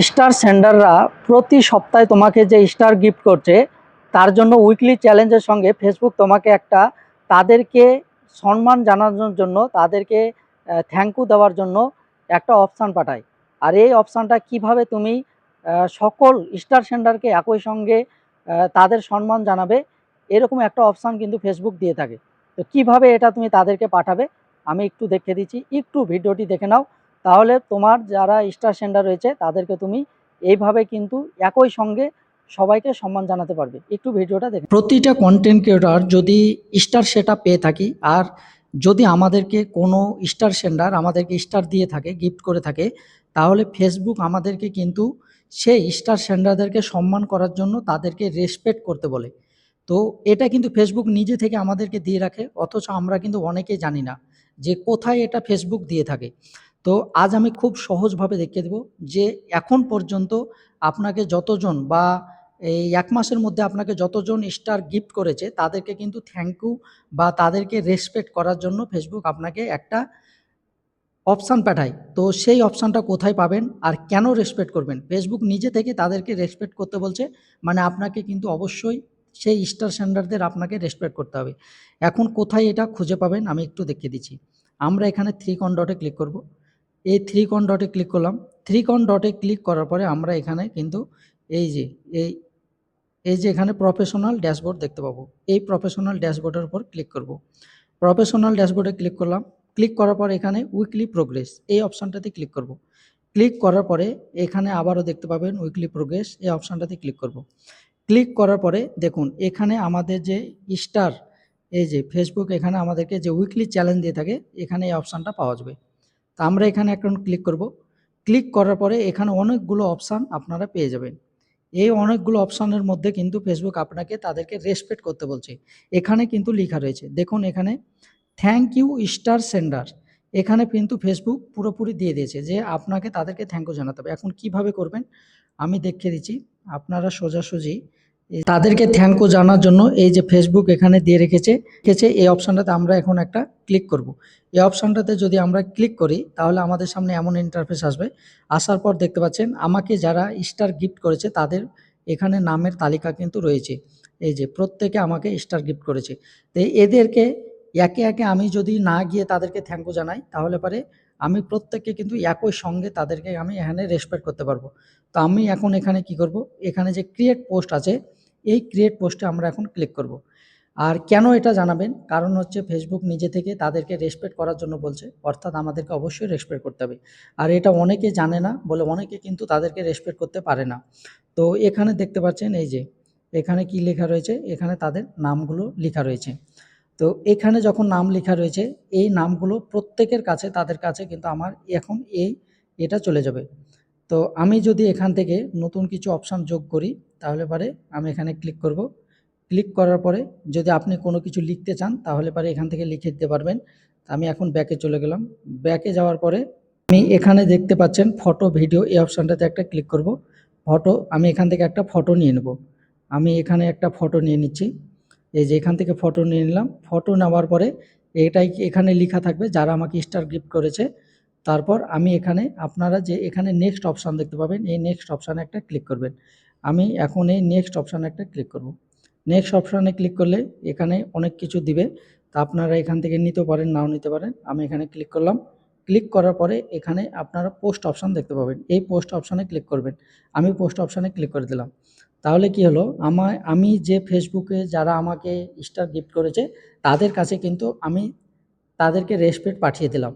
Star সেন্ডাররা প্রতি সপ্তাহে তোমাকে যে স্টার গিফট করছে, তার জন্য উইকলি চ্যালেঞ্জের সঙ্গে ফেসবুক তোমাকে একটা তাদেরকে সম্মান জানানোর জন্য, তাদেরকে থ্যাংক ইউ দেওয়ার জন্য একটা অপশান পাঠায়। আর এই অপশানটা কীভাবে তুমি সকল স্টার সেন্ডারকে একই সঙ্গে তাদের সম্মান জানাবে, এরকম একটা অপশান কিন্তু ফেসবুক দিয়ে থাকে। তো কীভাবে এটা তুমি তাদেরকে পাঠাবে, আমি একটু দেখে দিচ্ছি। একটু ভিডিওটি দেখে নাও। তাহলে তোমার যারা স্টার সেন্ডার রয়েছে, তাদেরকে তুমি এইভাবে কিন্তু একই সঙ্গে সবাইকে সম্মান জানাতে পারবে। একটু ভিডিওটা দেখে প্রতিটা কন্টেন্ট ক্রিয়েটর যদি স্টার সেটা পেয়ে থাকি, আর যদি আমাদেরকে কোনো স্টার সেন্ডার আমাদেরকে স্টার দিয়ে থাকে গিফট করে থাকে, তাহলে ফেসবুক আমাদেরকে কিন্তু সেই স্টার সেন্ডারদেরকে সম্মান করার জন্য তাদেরকে রেসপেক্ট করতে বলে। তো এটা কিন্তু ফেসবুক নিজে থেকে আমাদেরকে দিয়ে রাখে, অথচ আমরা কিন্তু অনেকেই জানি না যে কোথায় এটা ফেসবুক দিয়ে থাকে। তো আজ আমি খুব সহজভাবে দেখিয়ে দেবো যে এখন পর্যন্ত আপনাকে যতজন বা এই এক মাসের মধ্যে আপনাকে যতজন স্টার গিফট করেছে, তাদেরকে কিন্তু থ্যাংক ইউ বা তাদেরকে রেসপেক্ট করার জন্য ফেসবুক আপনাকে একটা অপশান পাঠায়। তো সেই অপশানটা কোথায় পাবেন আর কেন রেসপেক্ট করবেন? ফেসবুক নিজে থেকে তাদেরকে রেসপেক্ট করতে বলছে মানে আপনাকে কিন্তু অবশ্যই সেই স্টার সেন্ডারদের আপনাকে রেসপেক্ট করতে হবে। এখন কোথায় এটা খুঁজে পাবেন আমি একটু দেখিয়ে দিচ্ছি। আমরা এখানে থ্রি কন ডটে ক্লিক করব। এই থ্রি কন ডটে ক্লিক করলাম। থ্রি কন ডটে ক্লিক করার পরে আমরা এখানে কিন্তু এই যে, এই এই যে এখানে প্রফেশনাল ড্যাশবোর্ড দেখতে পাবো। এই প্রফেশনাল ড্যাশবোর্ডের উপর ক্লিক করব। প্রফেশনাল ড্যাশবোর্ডে ক্লিক করলাম। ক্লিক করার পর এখানে উইকলি প্রোগ্রেস এই অপশানটাতে ক্লিক করব। ক্লিক করার পরে এখানে আবারও দেখতে পাবেন উইকলি প্রোগ্রেস এই অপশানটাতে ক্লিক করব। ক্লিক করার পরে দেখুন, এখানে আমাদের যে স্টার এই যে ফেসবুক এখানে আমাদেরকে যে উইকলি চ্যালেঞ্জ দিয়ে থাকে, এখানে এই অপশানটা পাওয়া যাবে। তো আমরা এখানে এখন ক্লিক করব। ক্লিক করার পরে এখানে অনেকগুলো অপশান আপনারা পেয়ে যাবেন। এই অনেকগুলো অপশানের মধ্যে কিন্তু ফেসবুক আপনাকে তাদেরকে রেসপেক্ট করতে বলছে। এখানে কিন্তু লেখা রয়েছে। দেখুন এখানে থ্যাংক ইউ স্টার সেন্ডার এখানে কিন্তু ফেসবুক পুরোপুরি দিয়ে দিয়েছে যে আপনাকে তাদেরকে থ্যাংক ইউ জানাতে হবে। এখন কীভাবে করবেন? আমি দেখিয়ে দিচ্ছি। আপনারা সোজাসুজি তাদেরকে থ্যাংক জানার জন্য এই যে ফেসবুক এখানে দিয়ে রেখেছে রেখেছে, এই অপশানটাতে আমরা এখন একটা ক্লিক করব। এই অপশানটাতে যদি আমরা ক্লিক করি, তাহলে আমাদের সামনে এমন ইন্টারফেস আসবে। আসার পর দেখতে পাচ্ছেন, আমাকে যারা স্টার গিফট করেছে, তাদের এখানে নামের তালিকা কিন্তু রয়েছে। এই যে প্রত্যেকে আমাকে স্টার গিফট করেছে। তো এদেরকে, একে একে আমি যদি না গিয়ে তাদেরকে থ্যাংক জানাই, তাহলে পরে আমি প্রত্যেককে কিন্তু একই সঙ্গে তাদেরকে আমি এখানে রেসপেক্ট করতে পারব। তো আমি এখন এখানে কি করব? এখানে যে ক্রিয়েট পোস্ট আছে এই ক্রিয়েট পোস্টে আমরা এখন ক্লিক করব। আর কেন এটা জানাবেন? কারণ হচ্ছে ফেসবুক নিজে থেকে তাদেরকে রেসপেক্ট করার জন্য বলছে। অর্থাৎ আমাদেরকে অবশ্যই রেসপেক্ট করতে হবে। আর এটা অনেকে জানে না বলে অনেকে কিন্তু তাদেরকে রেসপেক্ট করতে পারে না। তো এখানে দেখতে পাচ্ছেন এই যে, এখানে কি লেখা রয়েছে? এখানে তাদের নামগুলো লেখা রয়েছে। তো এখানে যখন নাম লেখা রয়েছে, এই নামগুলো প্রত্যেকের কাছে, তাদের কাছে কিন্তু আমার এখন এই এটা চলে যাবে। তো আমি যদি এখান থেকে নতুন কিছু অপশান যোগ করি, তাহলে পরে আমি এখানে ক্লিক করব। ক্লিক করার পরে যদি আপনি কোনো কিছু লিখতে চান, তাহলে পরে এখান থেকে লিখে দিতে পারবেন। আমি এখন ব্যাকে চলে গেলাম। ব্যাকে যাওয়ার পরে আমি এখানে দেখতে পাচ্ছেন ফটো ভিডিও এই অপশানটাতে একটা ক্লিক করব। ফটো আমি এখান থেকে একটা ফটো নিয়ে নেব। আমি এখানে একটা ফটো নিয়ে নিচ্ছি। এই যে এখান থেকে ফটো নিয়ে নিলাম। ফটো নেওয়ার পরে এটাই এখানে লেখা থাকবে, যারা আমাকে স্টার গিফট করেছে তারপর আমি এখানে আপনারা যে এখানে নেক্সট অপশান দেখতে পাবেন, এই নেক্সট অপশানে একটা ক্লিক করবেন। আমি এখন এই নেক্সট অপশানে একটা ক্লিক করব। নেক্সট অপশানে ক্লিক করলে এখানে অনেক কিছু দিবে। তা আপনারা এখান থেকে নিতে পারেন, নাও নিতে পারেন। আমি এখানে ক্লিক করলাম। ক্লিক করার পরে এখানে আপনারা পোস্ট অপশান দেখতে পাবেন। এই পোস্ট অপশানে ক্লিক করবেন। আমি পোস্ট অপশানে ক্লিক করে দিলাম। তাহলে কি হলো? আমার আমি যে ফেসবুকে যারা আমাকে স্টার গিফট করেছে, তাদের কাছে কিন্তু আমি তাদেরকে রেসপেক্ট পাঠিয়ে দিলাম।